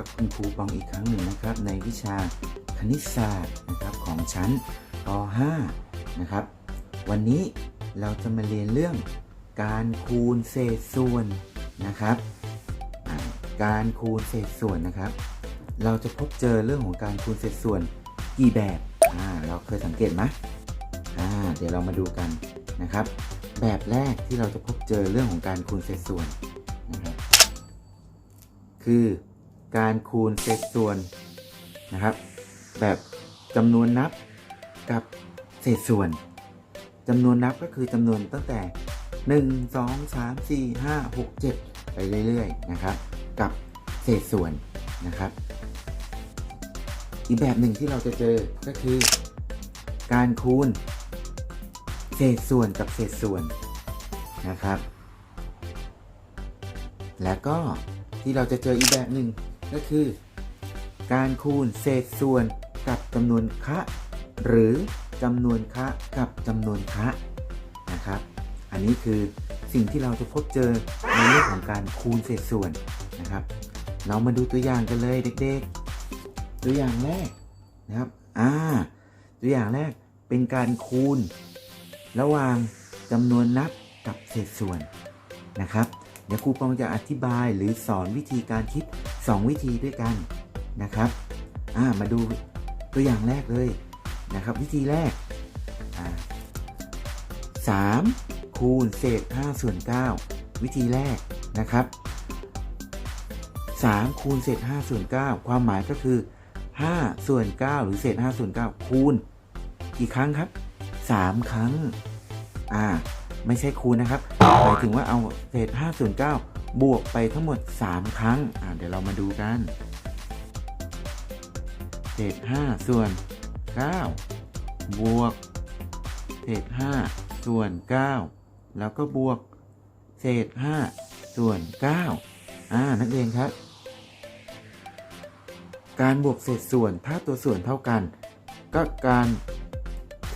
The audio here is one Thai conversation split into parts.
กับคุณครูปองอีกครั้งหนึ่งนะครับ ในวิชาคณิตศาสตร์นะครับของชั้นป .5 นะครับ วันนี้เราจะมาเรียนเรื่องการคูณเศษส่วนนะครับ การคูณเศษส่วนนะครับ เราจะพบเจอเรื่องของการคูณเศษส่วนกี่แบบอ่าเราเคยสังเกตไหมอ่าเดี๋ยวเรามาดูกันนะครับ แบบแรกที่เราจะพบเจอเรื่องของการคูณเศษส่วนนะครับคือ การคูณเศษส่วนนะครับ แบบจำนวนนับกับเศษส่วนจำนวนนับก็คือจำนวนตั้งแต่ 1 2 3 4 5 6 7 ไปเรื่อยๆนะครับ กับเศษส่วนนะครับ อีกแบบหนึ่งที่เราจะเจอก็คือ การคูณ เศษส่วนกับเศษส่วนนะครับ และก็ที่เราจะเจออีกแบบหนึ่ง ก็คือ การคูณเศษส่วนกับจำนวนคะหรือจำนวนคะกับจำนวนคะนะครับ อันนี้คือสิ่งที่เราจะพบเจอในเรื่องของการคูณเศษส่วนนะครับ เรามาดูตัวอย่างกันเลยเด็กๆ ตัวอย่างแรกนะครับอ่าตัวอย่างแรกเป็นการคูณ ระหว่างจำนวนนับกับเศษส่วนนะครับเดี๋ยวครูปองจะอธิบายหรือสอนวิธีการคิด 2 วิธีด้วยกันนะครับอ่ามาดูตัวอย่างแรกเลยนะครับ วิธีแรกอ่าสามคูณเศษ5ส่วน9วิธีแรกนะครับ3คูณเศษ5ส่วน9ความหมายก็คือ5ส่วน9หรือเศษ5ส่วน9คูณ กี่ครั้งครับ 3 ครั้งอ่าไม่ใช่คูณนะครับหมายถึงว่าเอาเศษ5ส่วน9 บวกไปทั้งหมด 3 ครั้ง เดี๋ยวเรามาดูกันเศษ5ส่วน 9 บวกเศษ5ส่วน 9 แล้วก็บวก เศษ5ส่วน 9 อ่า นักเรียนครับ การบวกเศษส่วนถ้าตัวส่วนเท่ากัน ก็การ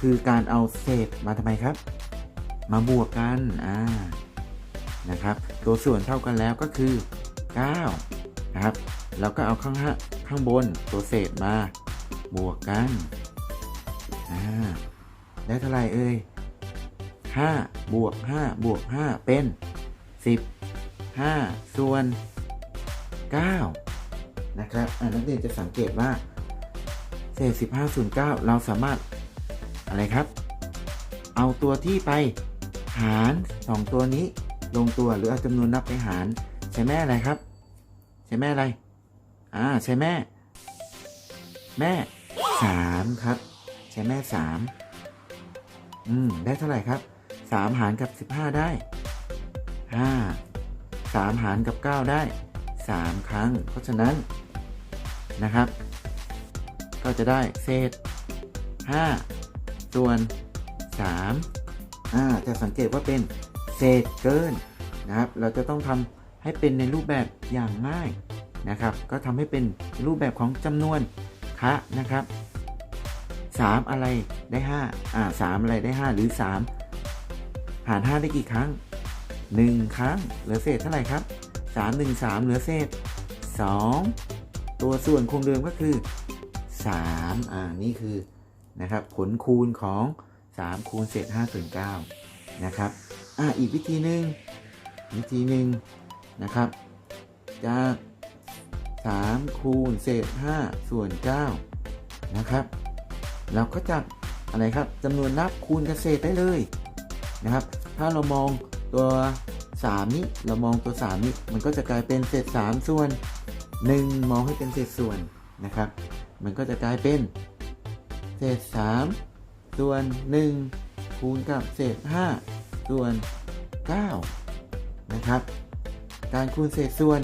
คือการเอาเศษมาทำไมครับ มาบวกกัน อ่า นะครับ ตัวส่วนเท่ากันแล้วก็คือ 9 นะครับ แล้วก็เอาข้างห้าข้างบนตัวเศษมา บวกกันได้เท่าไหร่เอ่ย5บวก5บวก5เป็น 10 5 ส่วน 9 นะครับนักเรียนจะสังเกตว่า เศษ 15ส่วน9เราสามารถอะไรครับ เอาตัวที่ไปหาร 2 ตัวนี้ ลงตัวหรือเอาจำนวนนับไปหาร ใช่แม่อะไรครับ ใช่แม่อะไร อ่า ใช่แม่ แม่3ครับ ใช่แม่3อืม ได้เท่าไหร่ครับ3หารกับ15ได้5 3หารกับ9ได้3ครั้ง เพราะฉะนั้นนะครับ ก็จะได้เศษ5ส่วน3อ่าจะสังเกตว่าเป็น ษเกินนะครับ เราจะต้องทำให้เป็นในรูปแบบอย่างง่ายนะครับ ก็ทำให้เป็นรูปแบบของจำนวนคะนะครับ 3 อะไรได้5อ่า3อะไรได้ 5 หรือ 3 หาร 5 ได้กี่ครั้ง 1 ครั้ง เหลือเศษเท่าไหร่ครับ 3 1 3 เหลือเศษ 2 ตัวส่วนคงเดิมก็คือ 3 อ่า นี่คือนะครับผลคูณของ 3 คูณเศษ5ส่วน9นะครับ อ่าอีกวิธีหนึ่งวิธีหนึ่งนะครับ จาก3คูณเศษ5ส่วน9นะครับ เราก็จับอะไรครับจำนวนนับคูณกับเศษได้เลยนะครับ ถ้าเรามองตัว3นี้เรามองตัว3นี้มันก็จะกลายเป็นเศษ3ส่วน 1 มองให้เป็นเศษส่วนนะครับ มันก็จะกลายเป็นเศษ3ส่วน 1 คูณกับเศษ5 ส่วน 9 นะครับ การคูณเศษส่วน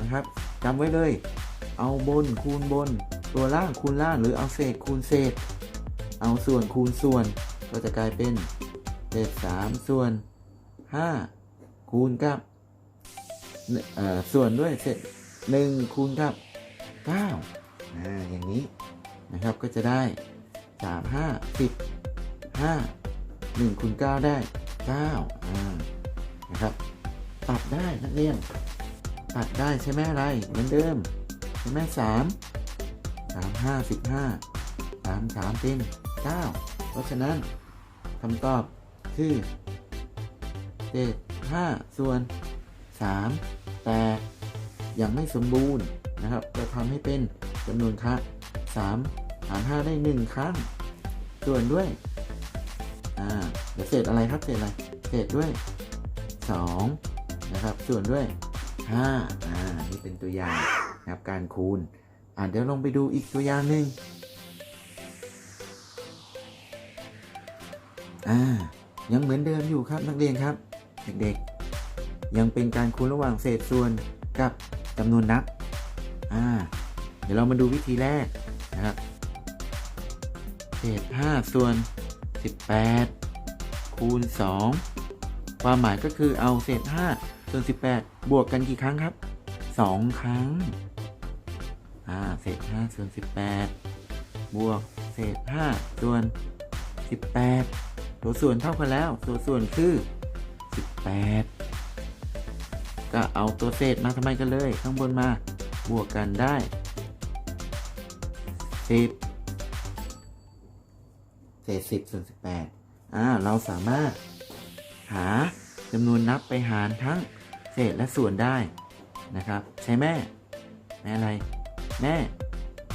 นะครับจำไว้เลย เอาบนคูณบน ตัวล่างคูณล่างหรือเอาเศษคูณเศษ เอาส่วนคูณส่วน ก็จะกลายเป็นเศษ3ส่วน 5 คูณกับส่วนด้วยเศษ1คูณกับ9อ่าอย่างนี้นะครับก็จะได้ 3 5 10 5 1คูณ9ได้ 9อ่านะครับ ตัดได้นักเรียน ตัดได้ใช่ไหมอะไรเหมือนเดิมใช่ไหมสามสามห้าสิบห้าสามสามเป็นเก้าเพราะฉะนั้นคำตอบคือเศษห้าส่วนสามแต่ยังไม่สมบูรณ์นะครับ จะทำให้เป็นจำนวนครั้งสามหารห้าได้หนึ่งครั้ง ส่วนด้วย อ่าเดี๋ยวเศษอะไรครับเศษอะไรเศษด้วยสองนะครับ ส่วนด้วยห้าอ่า นี่เป็นตัวอย่างนะครับการคูณ อ่าเดี๋ยวลองไปดูอีกตัวอย่างหนึ่งอ่า ยังเหมือนเดิมอยู่ครับนักเรียนครับ เด็กๆ ยังเป็นการคูณระหว่างเศษส่วนกับจำนวนนับ อ่า เดี๋ยวเรามาดูวิธีแรกนะครับ เศษ5ส่วน 18 คูณ 2 ความหมายก็คือเอาเศษ5ส่วน18 บวกกันกี่ครั้งครับ 2 ครั้งอ่าเศษ5ส่วน18 บวกเศษ5ส่วน 18 ตัวส่วนเท่ากันแล้ว ตัวส่วนคือ 18 ก็เอาตัวเศษมาทำไมกันเลย ข้างบนมา บวกกันได้ 10 เศษ10ส่วน18อ่าเราสามารถหาจำนวนนับไปหารทั้งเศษและส่วนได้นะครับ ใช่แม่ แม่อะไร แม่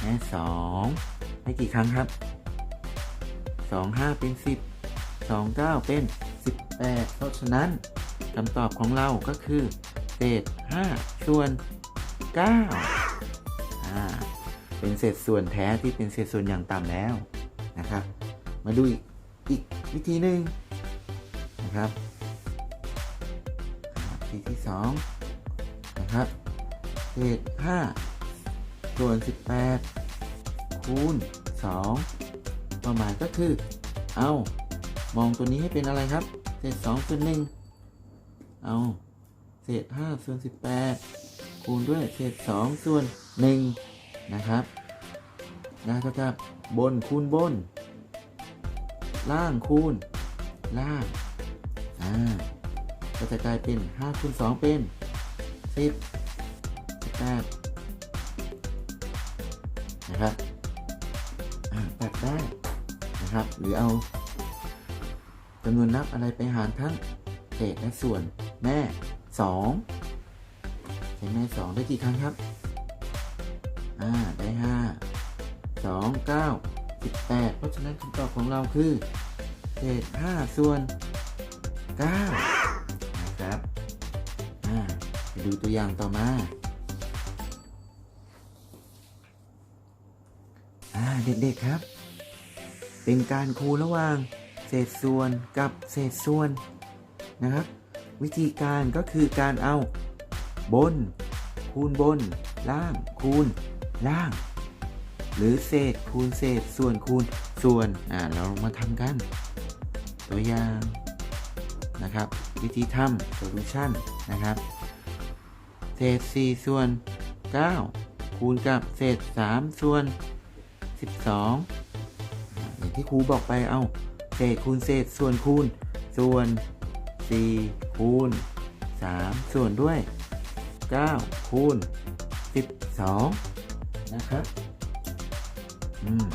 แม่สองได้กี่ครั้งครับสองห้าเป็นสิบสองเก้าเป็นสิบแปดเพราะฉะนั้นคำตอบของเราก็คือเศษห้าส่วนเก้าอ่าเป็นเศษส่วนแท้ที่เป็นเศษส่วนอย่างต่ำแล้วนะครับ มาดูอีกอีกวิธีหนึ่งนะครับวิธีที่สองนะครับเศษห้าส่วนสิบแปดคูณสองความหมายก็คือ เอามองตัวนี้ให้เป็นอะไรครับ เศษสองส่วนหนึ่งเอาเศษห้าส่วนสิบแปดคูณด้วยเศษสองส่วนหนึ่งนะครับนะเท่ากับบนคูณบน ล่างคูณ ล่าง อ่า ก็จะกลายเป็น5คูณ2เป็น 10 18นะครับอ่าตัดได้นะครับ หรือเอาจำนวนนับอะไรไปหารทั้งเศษและส่วนแม่ 2 ใช้แม่ 2 ได้กี่ครั้งครับ อ่า ได้ 5 2 9 18 เพราะฉะนั้นคำตอบของเราคือเศษ5ส่วน9นะครับอ่าไปดูตัวอย่างต่อมาเด็กๆครับ เป็นการคูณระหว่างเศษส่วนกับเศษส่วนนะครับ วิธีการก็คือการเอาบน คูณบน ล่าง คูณ ล่าง หรือเศษคูณเศษส่วนคูณส่วนอ่าเรามาทำกัน ตัวอย่างนะครับ วิธีทำ solution นะครับ เศษ 4 ส่วน 9 คูณกับเศษ 3 ส่วน 12อ่าอย่างที่ครูบอกไปเอา เศษคูณเศษส่วนคูณ ส่วน 4 คูณ 3 ส่วนด้วย 9 คูณ 12 นะครับ อืม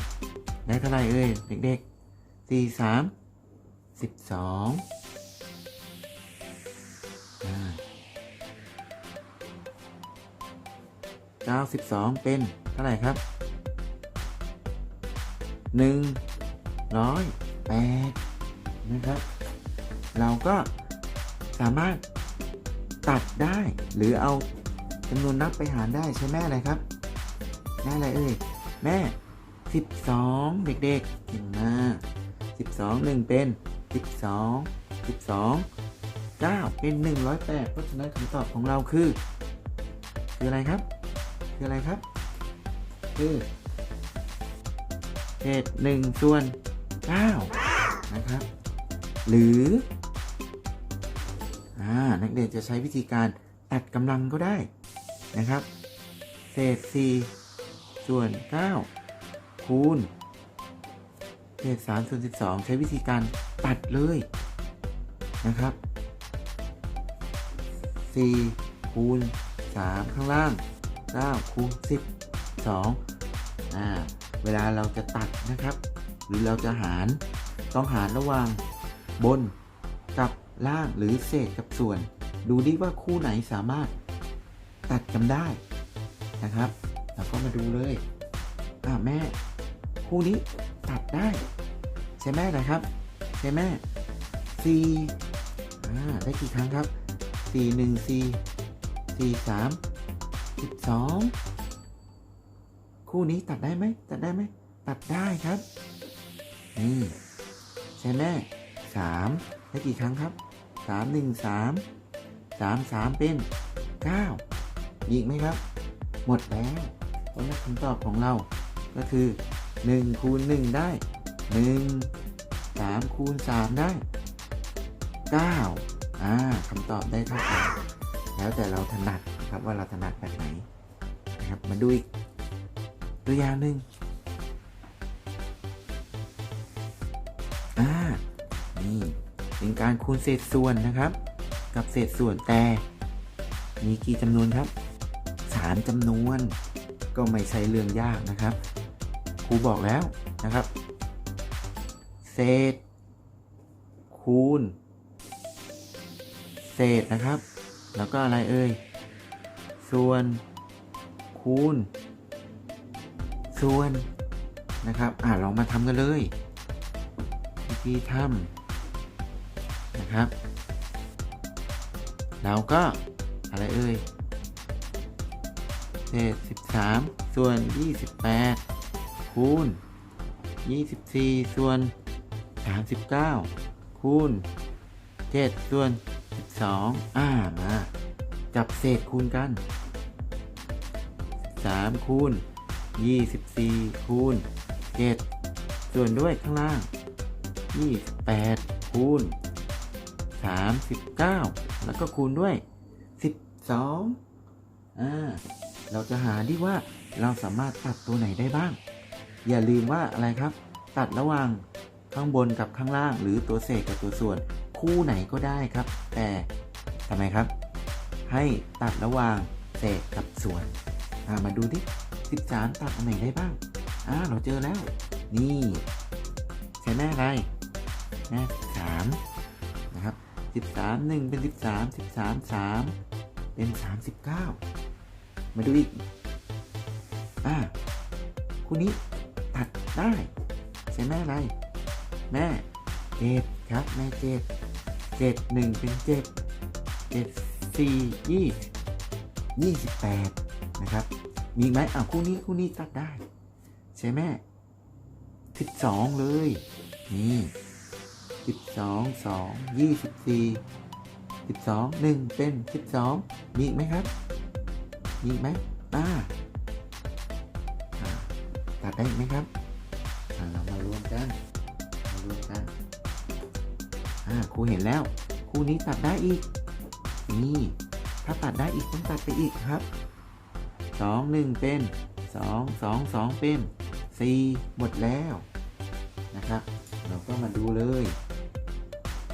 ได้เท่าไหร่เอ่ยเด็กๆสี่สามสิบสองเก้าสิบสองเป็นเท่าไหร่ครับหนึ่งร้อยแปดนะครับ เราก็สามารถตัดได้หรือเอาจำนวนนับไปหารได้ใช่ไหมอะไรครับได้อะไรเอ่ยแม่ 12 เด็กๆเก่งมาก12 1 เป็น 12 12 9 เป็น 108 เพราะฉะนั้นคำตอบของเราคือ คืออะไรครับ คืออะไรครับ คือเศษ1ส่วน9นะครับ หรืออ่านักเรียนจะใช้วิธีการตัดกำลังก็ได้นะครับ เศษ4ส่วน9 คูณเศษ3ส่วน12 ใช้วิธีการตัดเลยนะครับ 4 คูณ 3 ข้างล่าง 9 คูณ10 2อ่าเวลาเราจะตัดนะครับ หรือเราจะหารต้องหารระหว่างบนกับล่างหรือเศษกับส่วน ดูดิว่าคู่ไหนสามารถตัดกันได้นะครับ เราก็มาดูเลยอ่าแม่ คู่นี้ตัดได้ ใช่ไหมนะครับ ใช่ไหมสี่อ่าได้กี่ครั้งครับสี่หนึ่งสี่สี่สามสิบสองคู่นี้ตัดได้ไหมตัดได้ไหมตัดได้ครับนี่ใช่ไหมสามได้กี่ครั้งครับสามหนึ่งสามสามสามเป็นเก้าอีกไหมครับ หมดแล้วเพราะฉะนั้คำตอบของเราก็คือ 1คูณ1ได้ 1 3คูณ3ได้ 9 อ่าคำตอบได้เท่ากันแล้วแต่เราถนัดนะครับว่าเราถนัดแบบไหนนะครับมาดูอีกตัวอย่างหนึ่งอ่านี่เป็นการคูณเศษส่วนนะครับ กับเศษส่วนแต่ มีกี่จำนวนครับ 3จำนวน ก็ไม่ใช่เรื่องยากนะครับ รูบอกแล้วนะครับ เศษ คูณ เศษนะครับ แล้วก็อะไรเอ่ย ส่วน คูณ ส่วนนะครับ อ่าลองมาทำกันเลยวิธีทำนะครับเราก็อะไรเอ่ยเศษ13 ส่วน 28 คูณ 24 ส่วน 39 คูณ 7 ส่วน 12 อ่า มา จับเศษคูณกัน 3 คูณ 24 คูณ 7 ส่วนด้วยข้างล่าง 28 คูณ 39 แล้วก็คูณด้วย 12 อ่า เราจะหาดีว่าเราสามารถตัดตัวไหนได้บ้าง อย่าลืมว่าอะไรครับ ตัดระหว่างข้างบนกับข้างล่าง หรือตัวเศษกับตัวส่วน คู่ไหนก็ได้ครับ แต่ทำไมครับ ให้ตัดระหว่างเศษกับส่วนามาดูดิ13 ตัดอันไหนได้บ้างอ่าเราเจอแล้ว นี่ใช่แม่อะไรแม่3นะครับ13 1 เป็น 13 13 3 เป็น 39 มาดูอีก อ่าคู่นี้ ตัดได้ใช่แม่อะไร แม่เจ็ดครับ แม่เจ็ดเจ็ดหนึ่งเป็นเจ็ดเจ็ดสี่ยี่ยี่สิบแปดนะครับ มีไหมอ่าคู่นี้คู่นี้ตัดได้ ใช่แม่สิบสองเลย นี่สิบสองสองยี่สิบสี่สิบสองหนึ่งเป็นสิบสองมีไหมครับ มีไหมอ่า ได้ไหมครับเรามารวมกันมารวมกันอ่าครูเห็นแล้วครูนี้ตัดได้อีก นี่ ถ้าตัดได้อีกต้องตัดไปอีกครับสองหนึ่งเป็นสองสองสองเป็นสี่หมดแล้วนะครับ เราก็มาดูเลย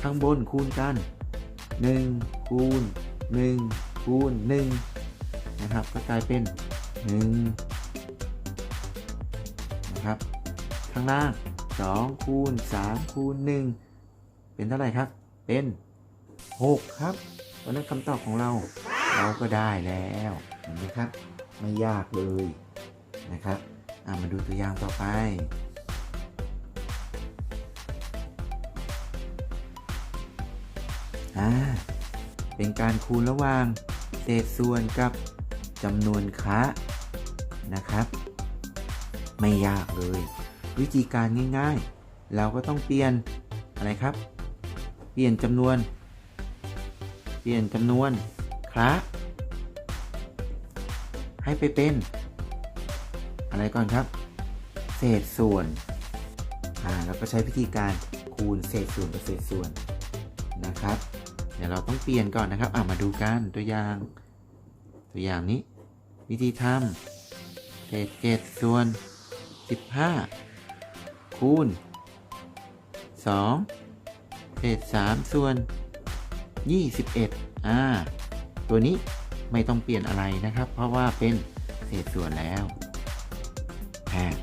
ข้างบนคูณกันหนึ่งคูณหนึ่งคูณหนึ่งนะครับ ก็กลายเป็นหนึ่ง ข้างล่าง 2 คูณ 3 คูณ 1 เป็นเท่าไหร่ครับ เป็น 6 ครับเพราะนั้นคำตอบของเราเราก็ได้แล้วเห็นไหมครับ ไม่ยากเลยนะครับมาดูตัวอย่างต่อไปอ่าเป็นการคูณระหว่างเศษส่วนกับจำนวนคะนะครับ ไม่ยากเลย วิธีการง่ายๆ เราก็ต้องเปลี่ยนอะไรครับ เปลี่ยนจำนวน เปลี่ยนจำนวนคละให้ไปเป็น อะไรก่อนครับ เศษส่วนอ่าแล้วก็ใช้วิธีการคูณเศษส่วนกับเศษส่วนนะครับ เดี๋ยวเราต้องเปลี่ยนก่อนนะครับอ่ามาดูกันตัวอย่าง ตัวอย่างนี้ วิธีทำเศษเจ็ดส่วน15 คูณ 2 เศษ 3 ส่วน 21 อ่า ตัวนี้ไม่ต้องเปลี่ยนอะไรนะครับ เพราะว่าเป็นเศษส่วนแล้ว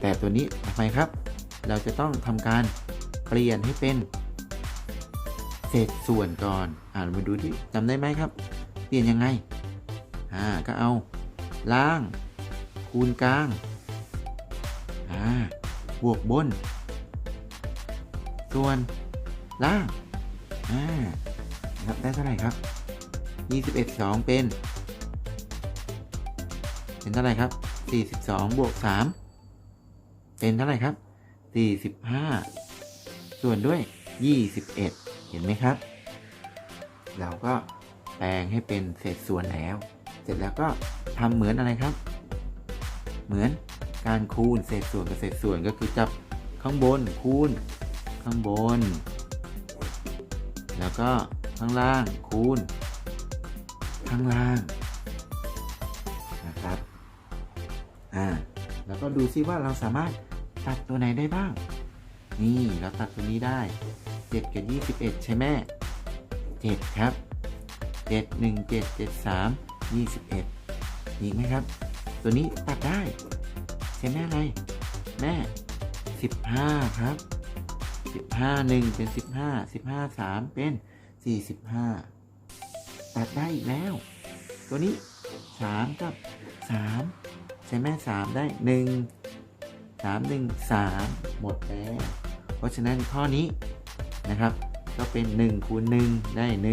แต่ตัวนี้ทำไมครับ เราจะต้องทำการเปลี่ยนให้เป็น เศษส่วนก่อน อ่านมาดูที่จำได้ไหมครับ เปลี่ยนยังไง อ่า ก็เอา ล่าง คูณกลาง อ่า บวกบน ส่วนล่างอ่านะครับได้เท่าไหร่ครับ 21 2 เป็น เป็นเท่าไหร่ครับ 42 บวก 3 เป็นเท่าไหร่ครับ 45 ส่วนด้วย 21 เห็นไหมครับ เราก็แปลงให้เป็นเศษส่วนแล้ว เสร็จแล้วก็ทำเหมือนอะไรครับ เหมือนการคูณเศษส่วนกับเศษส่วนก็คือจับข้างบนคูณ ข้างบน แล้วก็ข้างล่างคูณ ข้างล่างนะครับอ่าแล้วก็ดูซิว่าเราสามารถตัดตัวไหนได้บ้าง นี่เราตัดตัวนี้ได้ 7 กับ 21 ใช่ไหม7ครับ 7 1 7 7 3 21 อีกไหมครับ ตัวนี้ตัดได้ ใช่ไหมอะไร แม่ 15 ครับ 15 1เป็น15 15 3เป็น45ตัดได้อีกแล้ว ตัวนี้3กับ3ใช่ไหม3ได้1 3 1 3หมดแล้ว เพราะฉะนั้นข้อนี้นะครับ ก็เป็น1คูณ1ได้1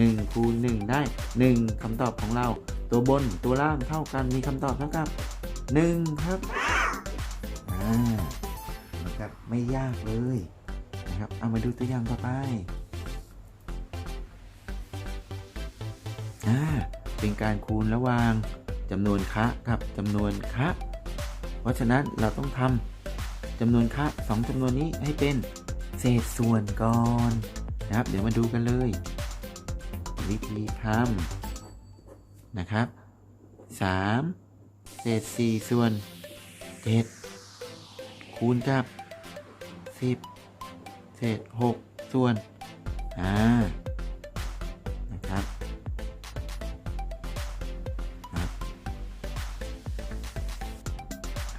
1คูณ1ได้ 1คำตอบของเรา ตัวบนตัวล่างเท่ากันมีคำตอบเท่ากับ 1 ครับอ่า นะครับ ไม่ยากเลยนะครับ เอามาดูตัวอย่างต่อไปอ่าเป็นการคูณระหว่างจำนวนคะกับจำนวนคะเพราะฉะนั้นเราต้องทำจำนวนคะสองจำนวนนี้ให้เป็นเศษส่วนก่อนนะครับ เดี๋ยวมาดูกันเลย วิธีทำนะครับ 3 เศษ 4 ส่วน 7 คูณกับ 10 เศษ 6 ส่วนอ่านะครับครับ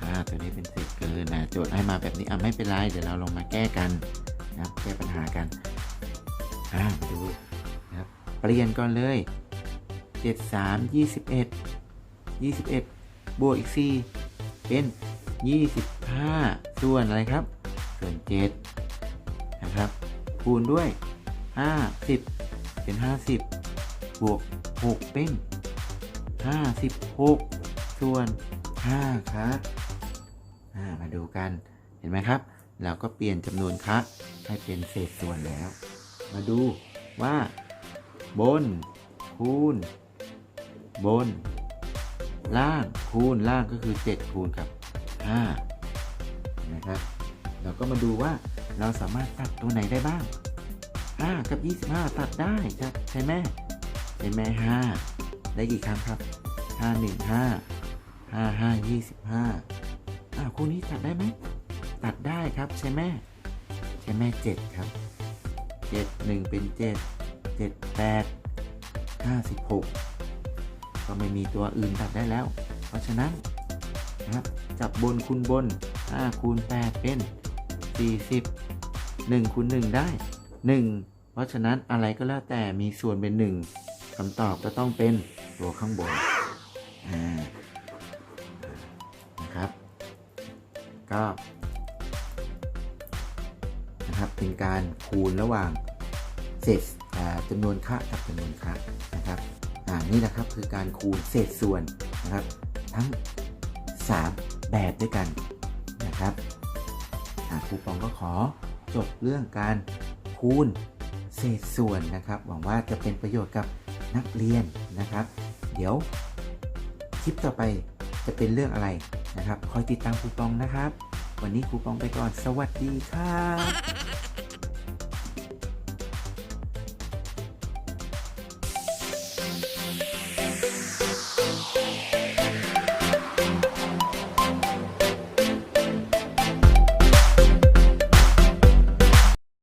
อ่าตัวนี้เป็นเศษเกินนะโจทย์ให้มาแบบนี้อะไม่เป็นไร เดี๋ยวเราลงมาแก้กันนะครับแก้ปัญหากันอ่ามาดูนะครับเปลี่ยนก่อนเลย 7 3 21 21 บวกอีก 4 เป็น 25 ส่วนอะไรครับ ส่วน7นะครับ คูณด้วย 50 เป็น 50 บวก 6 เป็น 56 ส่วน 5ครับมาดูกันเห็นไหมครับ เราก็เปลี่ยนจำนวนคะให้เป็นเศษส่วนแล้ว มาดูว่า บน คูณ บน ล่างคูณล่างก็คือ 7 คูณกับ5นะครับ เราก็มาดูว่าเราสามารถตัดตัวไหนได้บ้าง5กับ 25 ตัดได้จะใช่ไหมใช่ไหม5ได้กี่ครั้งครับ 5 1 5 5 5 25อ่าคู่นี้ตัดได้ไหมตัดได้ครับใช่ไหมใช่ไหม7ครับ 7 1 เป็น 7 7 8 56 ก็ไม่มีตัวอื่นตัดได้แล้ว เพราะฉะนั้นนะครับจับบนคูณบน5คูณ8เป็น 40 1คูณ1ได้ 1 เพราะฉะนั้นอะไรก็แล้วแต่มีส่วนเป็น 1คำตอบก็ต้องเป็นตัวข้างบนนะครับ ก็นะครับเป็นการคูณระหว่างเศษจำนวนค่ากับจำนวนค่านะครับอ่านี่แหละครับคือการคูณเศษส่วนนะครับ ทั้ง 3 แบบด้วยกันนะครับ ครูปองก็ขอจบเรื่องการคูณเศษส่วนนะครับ หวังว่าจะเป็นประโยชน์กับนักเรียนนะครับ เดี๋ยวคลิปต่อไปจะเป็นเรื่องอะไรนะครับ คอยติดตามครูปองนะครับ วันนี้ครูปองไปก่อน สวัสดีครับ